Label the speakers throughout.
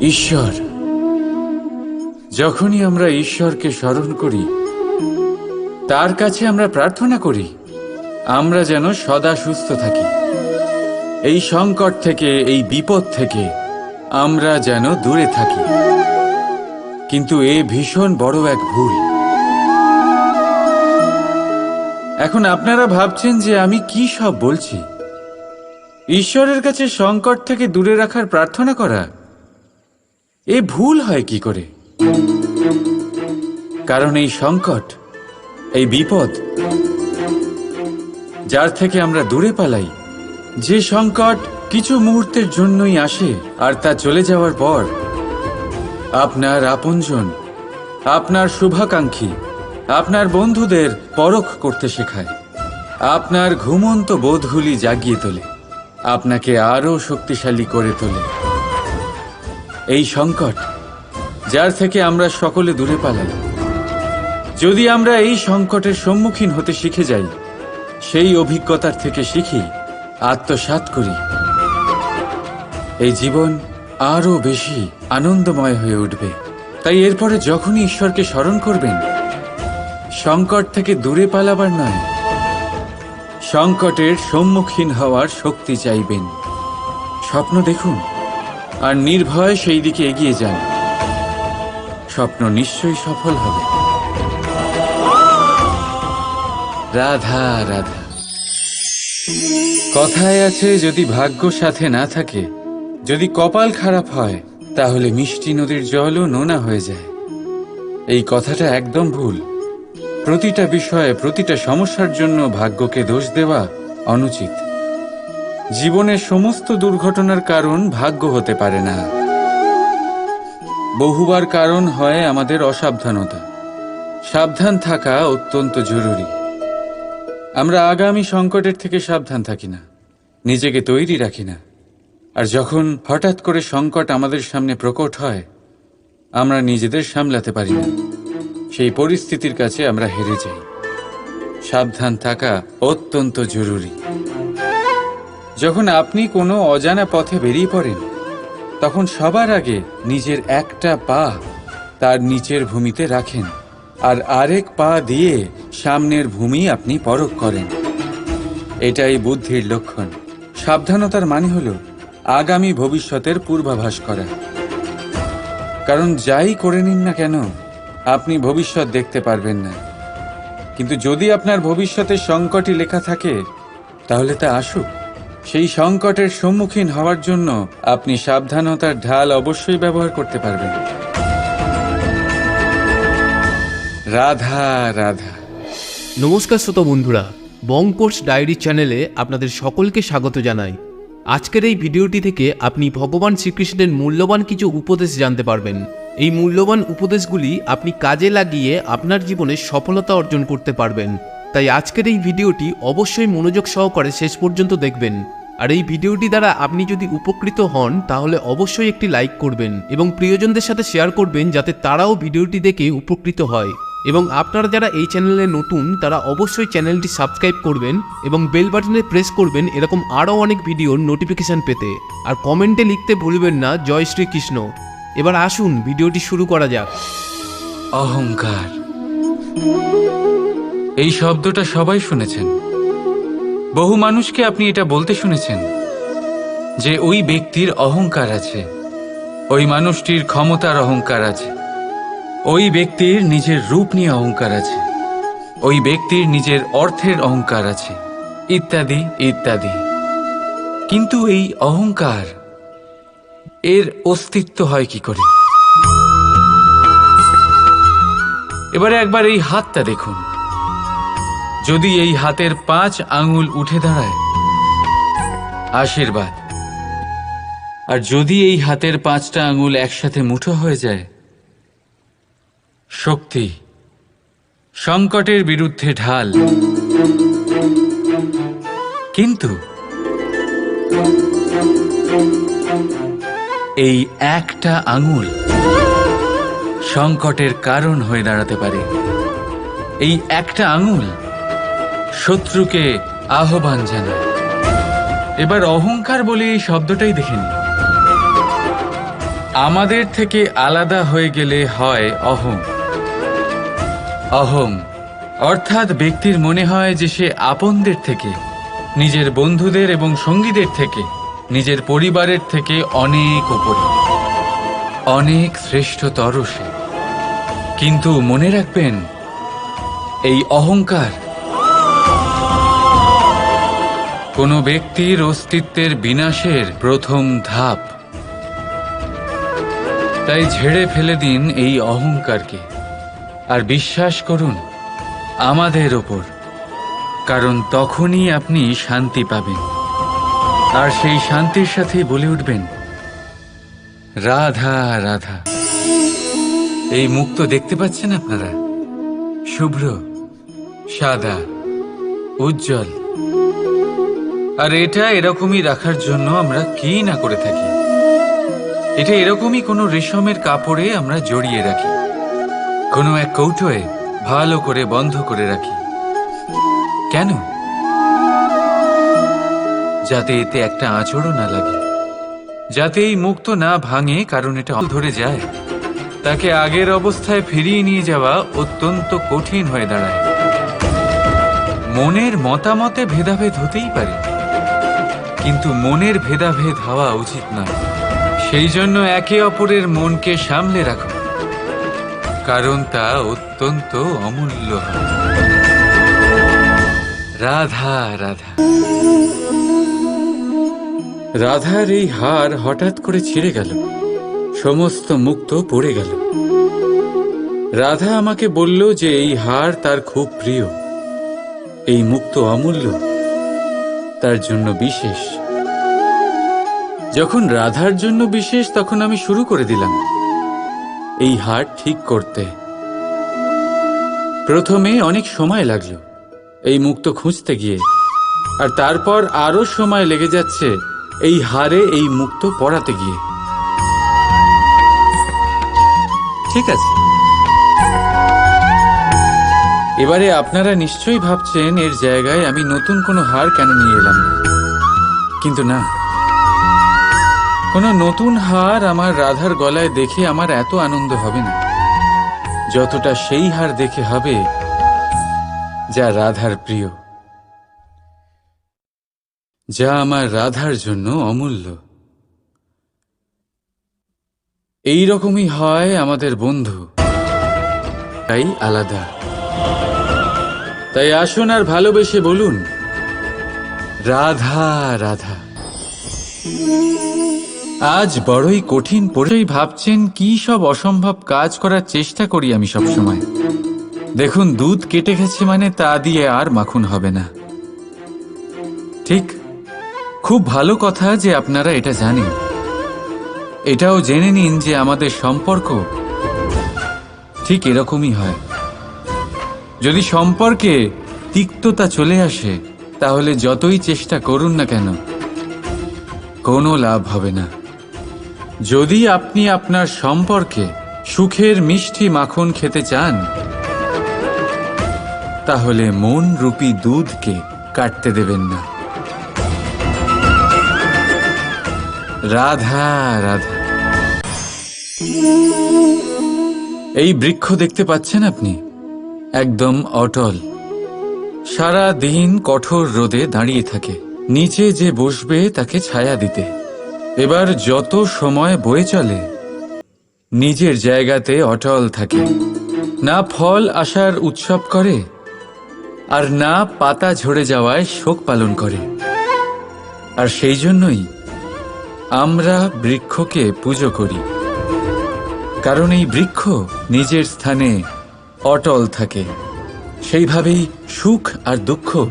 Speaker 1: ঈশ্বর, যখনই আমরা ঈশ্বরকে স্মরণ করি, তার কাছে আমরা প্রার্থনা করি, আমরা যেন সদা সুস্থ থাকি। এই সংকট থেকে, এই বিপদ থেকে আমরা যেন দূরে থাকি। কিন্তু এ ভীষণ বড় এক ভুল। এখন আপনারা ভাবছেন যে আমি কি সব বলছি? ঈশ্বরের কাছে সংকট থেকে দূরে রাখার প্রার্থনা করা এ ভুল হয় কি করে? কারণ এই সংকট, এই বিপদ, যার থেকে আমরা দূরে পালাই, যে সংকট কিছু মুহূর্তের জন্যই আসে আর তা চলে যাওয়ার পর, আপনার আপনজন, আপনার শুভাকাঙ্ক্ষী, আপনার বন্ধুদের পরখ করতে শেখায়, আপনার ঘুমন্ত বোধগুলি জাগিয়ে তোলে, আপনাকে আরও শক্তিশালী করে তোলে। এই সংকট, যার থেকে আমরা সকলে দূরে পালাই। যদি আমরা এই সংকটের সম্মুখীন হতে শিখে যাই, সেই অভিজ্ঞতার থেকে শিখি, আত্মসাৎ করি। এই জীবন আরও বেশি আনন্দময় হয়ে উঠবে। তাই এরপরে যখনই ঈশ্বরকে স্মরণ করবেন, সংকট থেকে দূরে পালাবার নয়, সংকটের সম্মুখীন হওয়ার শক্তি চাইবেন। স্বপ্ন দেখুন আর নির্ভয় সেই দিকে এগিয়ে যান। স্বপ্ন নিশ্চয়ই সফল হবে। রাধা রাধা। কথায় আছে, যদি ভাগ্য সাথে না থাকে, যদি কপাল খারাপ হয়, তাহলে মিষ্টি নদীর জলও নোনা হয়ে যায়। এই কথাটা একদম ভুল। প্রতিটা বিষয়ে, প্রতিটা সমস্যার জন্য ভাগ্যকে দোষ দেওয়া অনুচিত। জীবনের সমস্ত দুর্ঘটনার কারণ ভাগ্য হতে পারে না। বহুবার কারণ হয় আমাদের অসাবধানতা। সাবধান থাকা অত্যন্ত জরুরি। আমরা আগামী সংকটের থেকে সাবধান থাকি না, নিজেকে তৈরি রাখি না। আর যখন হঠাৎ করে সংকট আমাদের সামনে প্রকট হয়, আমরা নিজেদের সামলাতে পারি না। সেই পরিস্থিতির কাছে আমরা হেরে যাই। সাবধান থাকা অত্যন্ত জরুরি। যখন আপনি কোনো অজানা পথে বেরিয়ে পড়েন, তখন সবার আগে নিজের একটা পা তার নিচের ভূমিতে রাখেন আর আরেক পা দিয়ে সামনের ভূমি আপনি পরখ করেন। এটাই বুদ্ধির লক্ষণ। সাবধানতার মানে হল আগামী ভবিষ্যতের পূর্বাভাস করা। কারণ যাই করে নিন না কেন, আপনি ভবিষ্যৎ দেখতে পারবেন না। কিন্তু যদি আপনার ভবিষ্যতের সংকটই লেখা থাকে, তাহলে তা আসুক। সেই সংকটের সম্মুখীন হওয়ার জন্য আপনি সাবধানতার ঢাল অবশ্যই ব্যবহার করতে পারবেন। রাধা রাধা।
Speaker 2: নমস্কার শ্রোতা বন্ধুরা বংকোর্স ডায়েরি চ্যানেলে আপনাদের সকলকে স্বাগত জানাই। আজকের এই ভিডিওটি থেকে আপনি ভগবান শ্রীকৃষ্ণের মূল্যবান কিছু উপদেশ জানতে পারবেন। এই মূল্যবান উপদেশগুলি আপনি কাজে লাগিয়ে আপনার জীবনে সফলতা অর্জন করতে পারবেন। তাই আজকের এই ভিডিওটি অবশ্যই মনোযোগ সহকারে শেষ পর্যন্ত দেখবেন। আর এই ভিডিওটি দ্বারা আপনি যদি উপকৃত হন, তাহলে অবশ্যই একটি লাইক করবেন এবং প্রিয়জনদের সাথে শেয়ার করবেন যাতে তারাও ভিডিওটি দেখে উপকৃত হয়। এবং আপনারা যারা এই চ্যানেলে নতুন, তারা অবশ্যই চ্যানেলটি সাবস্ক্রাইব করবেন এবং বেল বাটনে প্রেস করবেন এরকম আরও অনেক ভিডিওর নোটিফিকেশান পেতে। আর কমেন্টে লিখতে ভুলবেন না, জয় শ্রীকৃষ্ণ এবার আসুন, ভিডিওটি শুরু করা যাক।
Speaker 1: অহংকার। এই শব্দটা সবাই শুনেছেন। বহু মানুষকে আপনি এটা বলতে শুনেছেন যে ওই ব্যক্তির অহংকার আছে, ওই মানুষটির ক্ষমতার অহংকার আছে, ওই ব্যক্তির নিজের রূপ নিয়ে অহংকার আছে, ওই ব্যক্তির নিজের অর্থের অহংকার আছে, ইত্যাদি ইত্যাদি। কিন্তু এই অহংকার, এর অস্তিত্ব হয় কি করে? এবারে একবার এই হাতটা দেখুন। যদি এই হাতের পাঁচ আঙুল উঠে দাঁড়ায়, আশীর্বাদ। আর যদি এই হাতের পাঁচটা আঙুল একসাথে মুঠো হয়ে যায়, শক্তি সংকটের বিরুদ্ধে ঢাল। কিন্তু এই একটা আঙুল সংকটের কারণ হয়ে দাঁড়াতে পারে। এই একটা আঙুল শত্রুকে আহ্বান জানায়। এবার অহংকার বলে এই শব্দটাই দেখে নিন। আমাদের থেকে আলাদা হয়ে গেলে হয় অহং। অহং অর্থাৎ ব্যক্তির মনে হয় যে সে আপনদের থেকে, নিজের বন্ধুদের এবং সঙ্গীদের থেকে, নিজের পরিবারের থেকে অনেক উপরে। অনেক শ্রেষ্ঠতর সে। কিন্তু মনে রাখবেন, এই অহংকার কোনো ব্যক্তির অস্তিত্বের বিনাশের প্রথম ধাপ। তাই ঝেড়ে ফেলে দিন এই অহংকারকে। আর বিশ্বাস করুন, আমাদের ওপর, কারণ তখনই আপনি শান্তি পাবেন। আর সেই শান্তির সাথে বলে উঠবেন, রাধা রাধা। এই মুক্ত দেখতে পাচ্ছেন আপনারা? শুভ্র, সাদা, উজ্জ্বল। আর এটা এরকমই রাখার জন্য আমরা কি না করে থাকি। এটা এরকমই কোনো রেশমের কাপড়ে আমরা জড়িয়ে রাখি। কোনো এক কৌটোয় ভালো করে বন্ধ করে রাখি। কেন? যাতে এতে একটা আঁচড়ও না লাগে। যাতে এই মুক্ত না ভাঙে, কারণ এটা ধরে যায়। তাকে আগের অবস্থায় ফিরিয়ে নিয়ে যাওয়া অত্যন্ত কঠিন হয়ে দাঁড়ায়। মনের মতামতে ভেদাভেদ হতেই পারে। কিন্তু মনের ভেদাভেদ হওয়া উচিত নয়। সেই জন্য একে অপরের মনকে সামলে রাখুন কারণ তা অত্যন্ত অমূল্য রাধা রাধা। রাধার এই হার হঠাৎ করে ছিঁড়ে গেল। সমস্ত মুক্ত পড়ে গেল। রাধা আমাকে বলল যে এই হার তার খুব প্রিয়। এই মুক্ত অমূল্য। তার জন্য বিশেষ। যখন রাধার জন্য বিশেষ, তখন আমি শুরু করে দিলাম। এই হার ঠিক করতে। প্রথমে অনেক সময় লাগল, এই মুক্ত খুঁজতে গিয়ে। আর তারপর আরও সময় লেগে যাচ্ছে এই হারে এই মুক্ত পড়াতে গিয়ে। ঠিক আছে। এবারে আপনারা নিশ্চয়ই ভাবছেন এর জায়গায় আমি নতুন কোনো হার কেন নিয়ে এলাম? কিন্তু না। কোনো নতুন হার আমার রাধার গলায় দেখে আমার এত আনন্দ হবে না। যতটা সেই হার দেখে হবে, যা রাধার প্রিয়। যা আমার রাধার জন্য অমূল্য। এই রকমই হয় আমাদের বন্ধু। তাই আলাদা। তাই আসুন আর ভালোবেসে বলুন। রাধা রাধা। আজ বড়ই কঠিন পড়েই ভাবছেন কি সব অসম্ভব কাজ করার চেষ্টা করি আমি সব সময় দেখুন, দুধ কেটে গেছে মানে তা দিয়ে আর মাখন হবে না। ঠিক, খুব ভালো কথা যে আপনারা এটা জানেন। এটাও জেনে নিন যে আমাদের সম্পর্ক ঠিক এরকমই হয়। যদি সম্পর্কে তিক্ততা চলে আসে, তাহলে যতই চেষ্টা করুন না কেন, কোনো লাভ হবে না। যদি আপনি আপনার সম্পর্কে সুখের মিষ্টি মাখন খেতে চান, তাহলে মন রূপী দুধকে কাটতে দেবেন না। রাধা রাধা। এই বৃক্ষ দেখতে পাচ্ছেন আপনি? একদম অটল। সারা দিন কঠোর রোদে দাঁড়িয়ে থাকে। নিচে যে বসবে তাকে ছায়া দিতে। এবার যত সময় বয়ে চলে, নিজের জায়গাতে অটল থাকে। না ফল আসার উৎসব করে, আর না পাতা ঝরে যাওয়ায় শোক পালন করে। আর সেই জন্যই আমরা বৃক্ষকে পুজো করি। কারণ এই বৃক্ষ নিজের স্থানে অটল থাকে। সেইভাবেই সুখ আর দুঃখ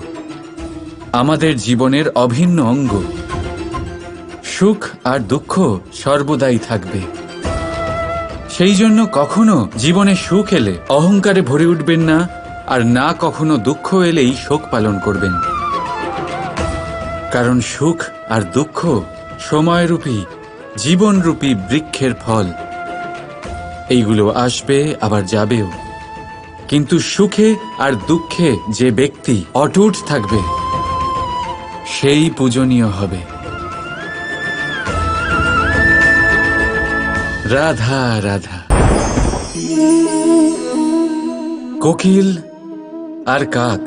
Speaker 1: আমাদের জীবনের অভিন্ন অঙ্গ। সুখ আর দুঃখ সর্বদাই থাকবে। সেই জন্য কখনো জীবনে সুখ এলে অহংকারে ভরে উঠবেন না, আর না কখনো দুঃখ এলেই শোক পালন করবেন। কারণ সুখ আর দুঃখ সময়রূপী, জীবনরূপী বৃক্ষের ফল। এইগুলো আসবে, আবার যাবেও। কিন্তু সুখে আর দুঃখে যে ব্যক্তি অটুট থাকবে, সেই পূজনীয় হবে। রাধা রাধা। কোকিল আর কাক,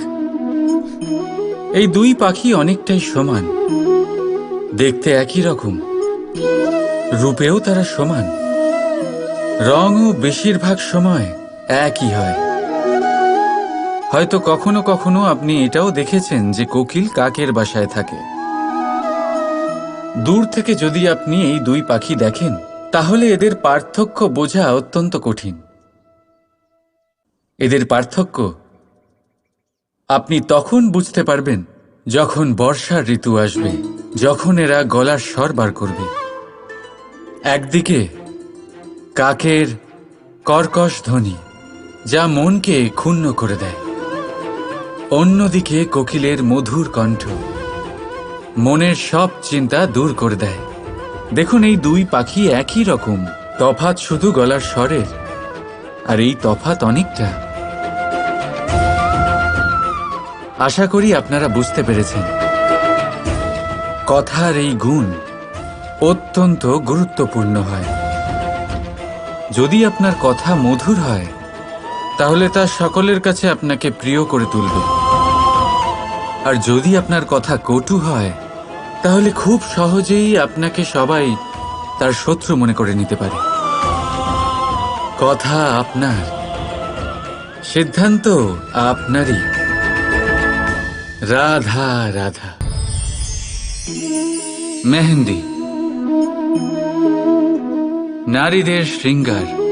Speaker 1: এই দুই পাখি অনেকটাই সমান। দেখতে একই রকম। রূপেও তারা সমান। রঙও বেশিরভাগ সময় একই হয়। হয়তো কখনো কখনো আপনি এটাও দেখেছেন যে কোকিল কাকের বাসায় থাকে। দূর থেকে যদি আপনি এই দুই পাখি দেখেন, তাহলে এদের পার্থক্য বোঝা অত্যন্ত কঠিন। এদের পার্থক্য? আপনি তখন বুঝতে পারবেন যখন বর্ষার ঋতু আসবে, যখন এরা গলার স্বর বার করবে। একদিকে কাকের কর্কশ ধ্বনি, যা মনকে ক্ষুণ্ণ করে দেয়। অন্যদিকে কোকিলের মধুর কণ্ঠ মনের সব চিন্তা দূর করে দেয়। দেখুন এই দুই পাখি একই রকম। তফাত শুধু গলার স্বরের, আর এই তফাত অনেকটা। আশা করি আপনারা বুঝতে পেরেছেন। কথার এই গুণ অত্যন্ত গুরুত্বপূর্ণ হয়। যদি আপনার কথা মধুর হয়, তাহলে তা সকলের কাছে আপনাকে প্রিয় করে তুলবে। আর যদি আপনার কথা কটু হয়, তাহলে খুব সহজেই আপনাকে সবাই তার শত্রু মনে করে নিতে পারে। কথা আপনার। সিদ্ধান্ত আপনারই। রাধা রাধা। মেহেন্দি। নারীদের শৃঙ্গার।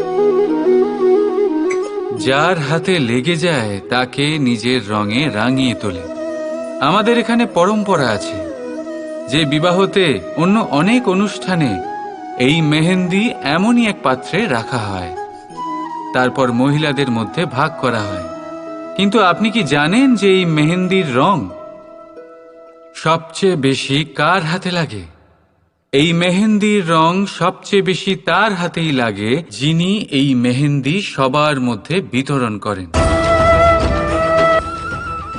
Speaker 1: যার হাতে লেগে যায়, তাকে নিজের রঙে রাঙিয়ে তোলে। আমাদের এখানে পরম্পরা আছে যে বিবাহতে অন্য অনেক অনুষ্ঠানে এই মেহেন্দি এমনই এক পাত্রে রাখা হয়। তারপর মহিলাদের মধ্যে ভাগ করা হয়। কিন্তু আপনি কি জানেন যে এই মেহেন্দির রং সবচেয়ে বেশি কার হাতে লাগে? এই মেহেন্দির রং সবচেয়ে বেশি তার হাতেই লাগে যিনি এই মেহেন্দি সবার মধ্যে বিতরণ করেন।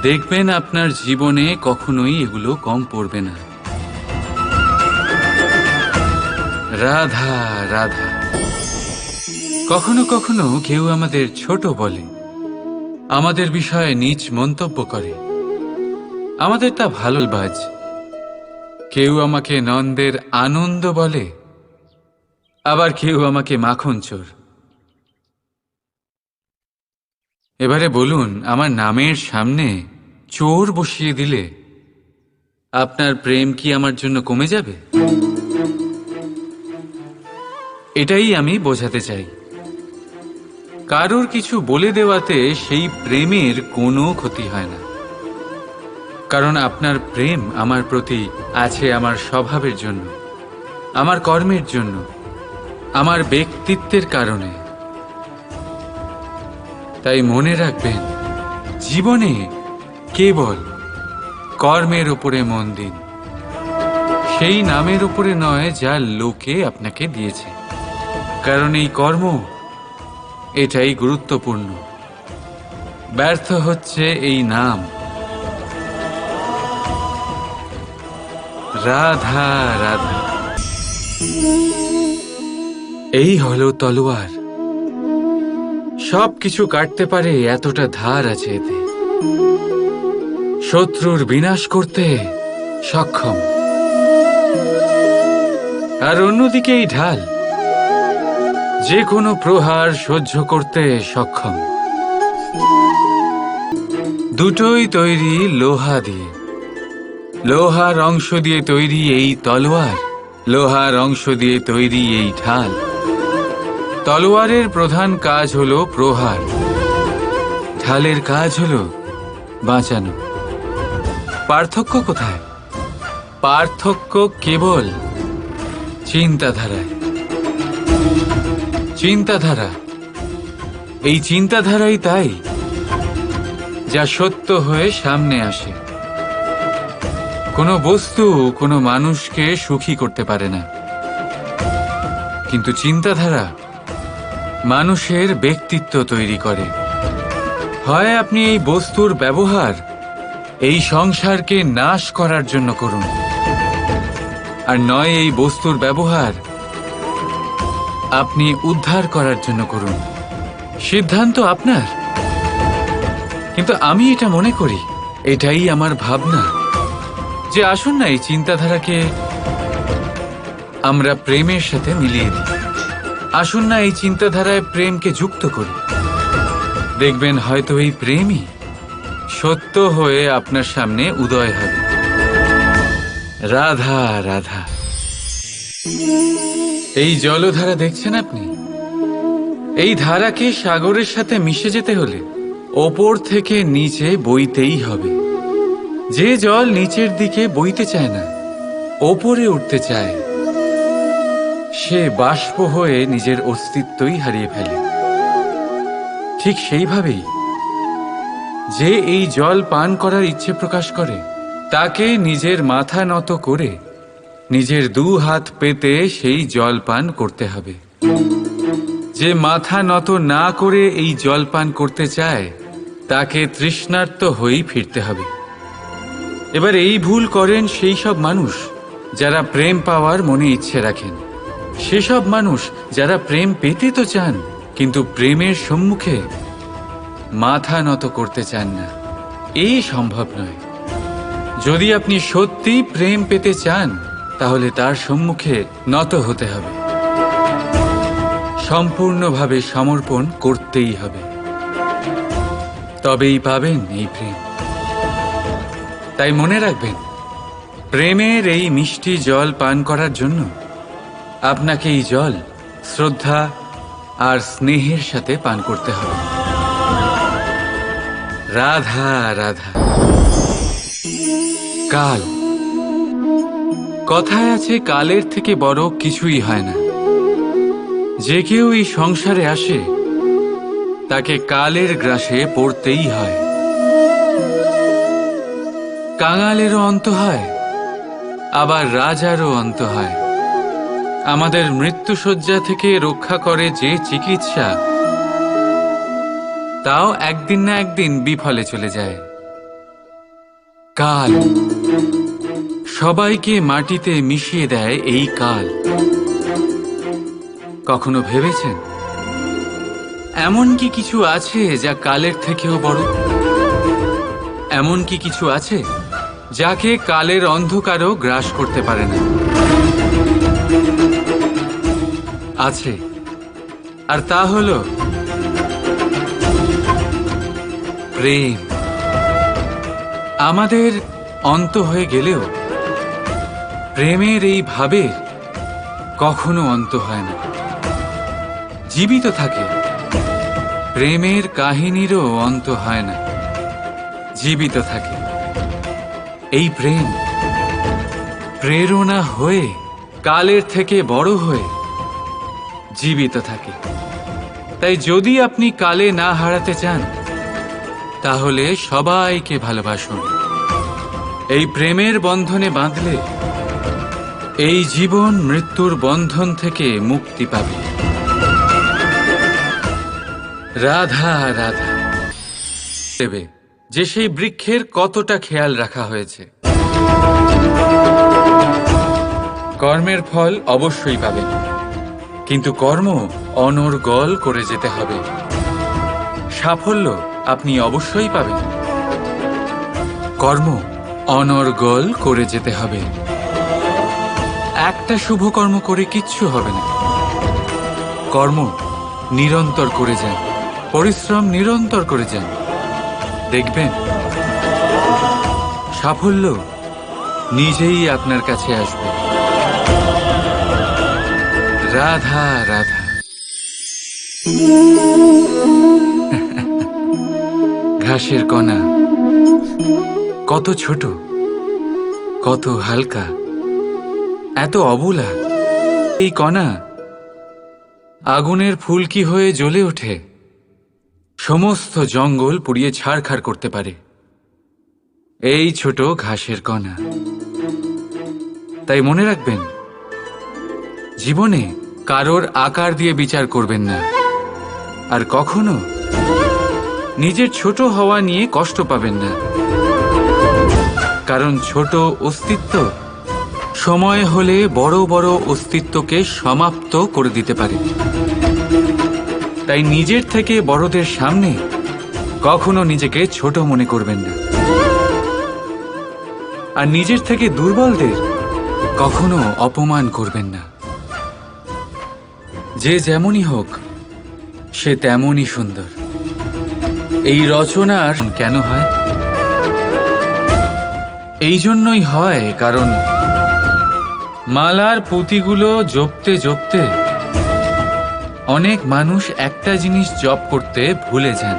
Speaker 1: দেখবেন আপনার জীবনে কখনোই এগুলো কম পড়বে না। রাধা রাধা। কখনো কখনো কেউ আমাদের ছোট বলে। আমাদের বিষয়ে নিজ মন্তব্য করে। আমাদের তা ভালো বাজ। কেউ আমাকে নন্দের আনন্দ বলে, আবার কেউ আমাকে মাখন চোর। এবারে বলুন, আমার নামের সামনে চোর বসিয়ে দিলে আপনার প্রেম কি আমার জন্য কমে যাবে? এটাই আমি বোঝাতে চাই। কারোর কিছু বলে দেওয়াতে সেই প্রেমের কোনো ক্ষতি হয় না। কারণ আপনার প্রেম আমার প্রতি আছে আমার স্বভাবের জন্য, আমার কর্মের জন্য, আমার ব্যক্তিত্বের কারণে। তাই মনে রাখবেন, জীবনে কেবল কর্মের উপরে মন দিন। সেই নামের উপরে নয় যা লোকে আপনাকে দিয়েছে। কারণ এই কর্ম, এটাই গুরুত্বপূর্ণ। ব্যর্থ হচ্ছে এই নাম। রাধা রাধা। এই হলো তলোয়ার। সব কিছু কাটতে পারে এতটা ধার আছে এতে। শত্রুর বিনাশ করতে সক্ষম। আর অন্যদিকে এই ঢাল যে কোনো প্রহার সহ্য করতে সক্ষম। দুটোই তৈরি লোহা দিয়ে। লোহার অংশ দিয়ে তৈরি এই তলোয়ার, লোহার অংশ দিয়ে তৈরি এই ঢাল। তলোয়ারের প্রধান কাজ হলো প্রহার। ঢালের কাজ হলো বাঁচানো। পার্থক্য কোথায়? পার্থক্য কেবল চিন্তাধারায়। চিন্তাধারা। এই চিন্তাধারাই তাই যা সত্য হয়ে সামনে আসে। কোনো বস্তু কোনো মানুষকে সুখী করতে পারে না। কিন্তু চিন্তাধারা মানুষের ব্যক্তিত্ব তৈরি করে। হয় আপনি এই বস্তুর ব্যবহার এই সংসারকে নাশ করার জন্য করুন। আর নয়, এই বস্তুর ব্যবহার আপনি উদ্ধার করার জন্য করুন। সিদ্ধান্ত আপনার। কিন্তু আমি এটা মনে করি, এটাই আমার ভাবনা। যে আসুন না, এই চিন্তাধারাকে আমরা প্রেমের সাথে মিলিয়ে দিই। আসুন না, এই চিন্তাধারায় প্রেমকে যুক্ত করি। দেখবেন হয়তো এই প্রেমই সত্য হয়ে আপনার সামনে উদয় হবে। রাধা রাধা। এই জলধারা দেখছেন আপনি? এই ধারাকে সাগরের সাথে মিশে যেতে হলে ওপর থেকে নিচে বইতেই হবে। যে জল নিচের দিকে বইতে চায় না, ওপরে উঠতে চায়। সে বাষ্প হয়ে নিজের অস্তিত্বই হারিয়ে ফেলে। ঠিক সেইভাবেই যে এই জল পান করার ইচ্ছে প্রকাশ করে, তাকে নিজের মাথা নত করে, নিজের দু হাত পেতে সেই জল পান করতে হবে। যে মাথা নত না করে এই জল পান করতে চায়, তাকে তৃষ্ণার্ত হয়েই ফিরতে হবে। এবার এই ভুল করেন সেই সব মানুষ যারা প্রেম পাওয়ার মনে ইচ্ছে রাখেন। সেসব মানুষ যারা প্রেম পেতে তো চান, কিন্তু প্রেমের সম্মুখে মাথা নত করতে চান না। এই সম্ভব নয়। যদি আপনি সত্যি প্রেম পেতে চান, তাহলে তার সম্মুখে নত হতে হবে। সম্পূর্ণভাবে সমর্পণ করতেই হবে। তবেই পাবেন এই প্রেম। তাই মনে রাখবেন, প্রেমের এই মিষ্টি জল পান করার জন্য আপনাকে এই জল, শ্রদ্ধা আর স্নেহের সাথে পান করতে হবে। রাধা রাধা। কাল। কথায় আছে, কালের থেকে বড় কিছুই হয় না। যে কেউ এই সংসারে আসে, তাকে কালের গ্রাসে পড়তেই হয়। কাঙালেরও অন্ত হয়, আবার রাজারও অন্ত হয়। আমাদের মৃত্যুসজ্জা থেকে রক্ষা করে যে চিকিৎসা তাও একদিন না একদিন বিফলে চলে যায়। কাল। সবাইকে মাটিতে মিশিয়ে দেয় এই কাল। কখনো ভেবেছেন? এমন কি কিছু আছে যা কালের থেকেও বড়? এমন কি কিছু আছে যাকে কালের অন্ধকারও গ্রাস করতে পারে না? আছে। আর তা হলো প্রেম। আমাদের অন্ত হয়ে গেলেও প্রেমের এই ভাবের কখনো অন্ত হয় না। জীবিত থাকে, প্রেমের কাহিনীরও অন্ত হয় না। জীবিত থাকে, এই প্রেম প্রেরণা হয়ে, কালের থেকে বড় হয়ে জীবিত থাকে। তাই যদি আপনি কালে না হারাতে চান তাহলে সবাইকে ভালোবাসুন এই প্রেমের বন্ধনে বাঁধলে এই জীবন মৃত্যুর বন্ধন থেকে মুক্তি পাবে। রাধা রাধা। দেবে, যে সেই বৃক্ষের কতটা খেয়াল রাখা হয়েছে। কর্মের ফল অবশ্যই পাবে। কিন্তু কর্ম অনর্গল করে যেতে হবে। সাফল্য আপনি অবশ্যই পাবেন। কর্ম অনর্গল করে যেতে হবে। একটা শুভ কর্ম করে কিচ্ছু হবে না। কর্ম নিরন্তর করে যান। পরিশ্রম নিরন্তর করে যান। দেখবেন, সাফল্য নিজেই আপনার কাছে আসবে। রাধা রাধা। ঘাসের কণা। কত ছোট, কত হালকা, এত অবুলা। এই কণা আগুনের ফুলকি হয়ে জ্বলে ওঠে? সমস্ত জঙ্গল পুড়িয়ে ছাড়খাড় করতে পারে। এই ছোট ঘাসের কণা। তাই মনে রাখবেন, জীবনে কারোর আকার দিয়ে বিচার করবেন না। আর কখনো নিজের ছোট হওয়া নিয়ে কষ্ট পাবেন না। কারণ ছোট অস্তিত্ব সময় হলে বড় বড় অস্তিত্বকে সমাপ্ত করে দিতে পারে। তাই নিজের থেকে বড়দের সামনে কখনো নিজেকে ছোট মনে করবেন না। আর নিজের থেকে দুর্বলদের কখনো অপমান করবেন না। যে যেমনই হোক, সে তেমনই সুন্দর। এই রচনার কেন হয়? এই জন্যই হয়, কারণ মালার পুঁতিগুলো জপতে জপতে অনেক মানুষ একটা জিনিস জপ করতে ভুলে যান।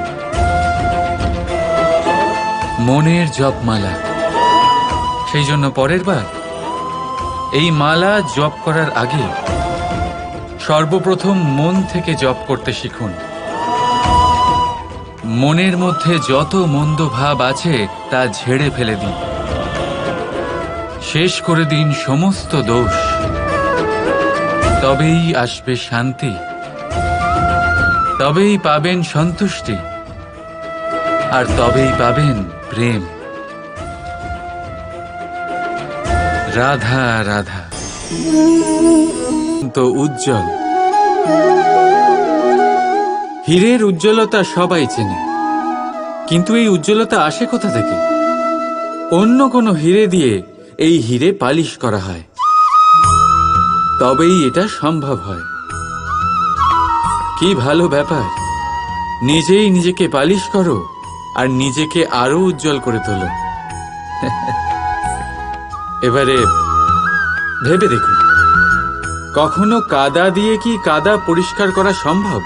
Speaker 1: মনের জপমালা। সেই জন্য পরের বার এই মালা জপ করার আগে সর্বপ্রথম মন থেকে জপ করতে শিখুন। মনের মধ্যে যত মন্দ ভাব আছে তা ঝেড়ে ফেলে দিন। শেষ করে দিন সমস্ত দোষ। তবেই আসবে শান্তি। তবেই পাবেন সন্তুষ্টি। আর তবেই পাবেন প্রেম। রাধা রাধা। তো উজ্জ্বল। হীরের উজ্জ্বলতা সবাই চেনে। কিন্তু এই উজ্জ্বলতা আসে কোথা থেকে? অন্য কোনো হিরে দিয়ে এই হিরে পালিশ করা হয়। তবেই এটা সম্ভব হয়। কি ভালো ব্যাপার। নিজেই নিজেকে পালিশ করো আর নিজেকে আরও উজ্জ্বল করে তোলো। এবারে ভেবে দেখুন, কখনো কাদা দিয়ে কি কাদা পরিষ্কার করা সম্ভব?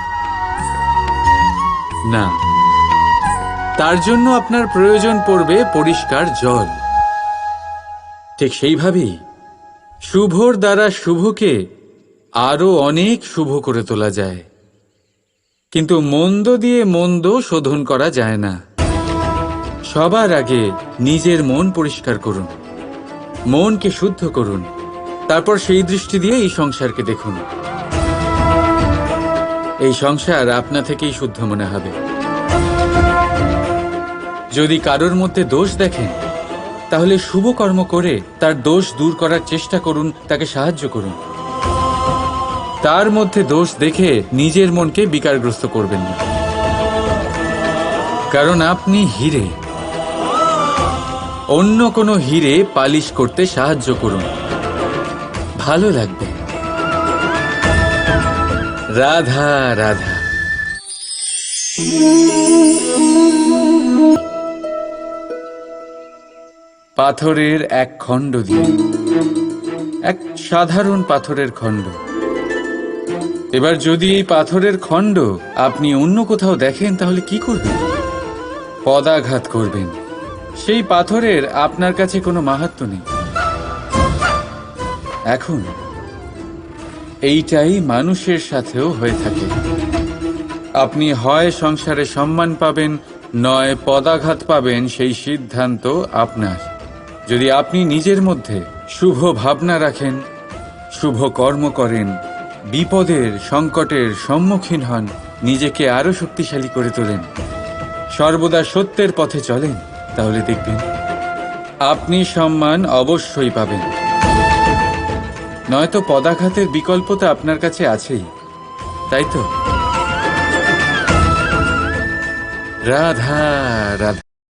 Speaker 1: না। তার জন্য আপনার প্রয়োজন পড়বে পরিষ্কার জল। ঠিক সেইভাবেই শুভর দ্বারা শুভকে আরও অনেক শুভ করে তোলা যায়। কিন্তু মন্দ দিয়ে মন্দ শোধন করা যায় না। সবার আগে নিজের মন পরিষ্কার করুন। মনকে শুদ্ধ করুন। তারপর সেই দৃষ্টি দিয়ে এই সংসারকে দেখুন। এই সংসার আপনা থেকেই শুদ্ধ মনে হবে। যদি কারোর মধ্যে দোষ দেখেন, তাহলে শুভ কর্ম করে তার দোষ দূর করার চেষ্টা করুন, তাকে সাহায্য করুন। তার মধ্যে দোষ দেখে নিজের মনকে বিকারগ্রস্ত করবেন না। কারণ আপনি হিরে। অন্য কোনো হিরে পালিশ করতে সাহায্য করুন। ভালো লাগবে। রাধা রাধা। পাথরের এক খণ্ড দিয়ে, এক সাধারণ পাথরের খণ্ড। এবার যদি এই পাথরের খণ্ড আপনি অন্য কোথাও দেখেন, তাহলে কি করবেন? পদাঘাত করবেন। সেই পাথরের আপনার কাছে কোনো মাহাত্ম নেই। এখন এইটাই মানুষের সাথেও হয়ে থাকে। আপনি হয় সংসারে সম্মান পাবেন, নয় পদাঘাত পাবেন সেই সিদ্ধান্ত আপনার। যদি আপনি নিজের মধ্যে শুভ ভাবনা রাখেন, শুভ কর্ম করেন, বিপদের সংকটের সম্মুখীন হন, নিজেকে আরও শক্তিশালী করে তোলেন, সর্বদা সত্যের পথে চলেন, তাহলে দেখবেন আপনি সম্মান অবশ্যই পাবেন। নয়তো পদাঘাতের বিকল্প তো আপনার কাছে আছেই। তাই তো? রাধা রাধা।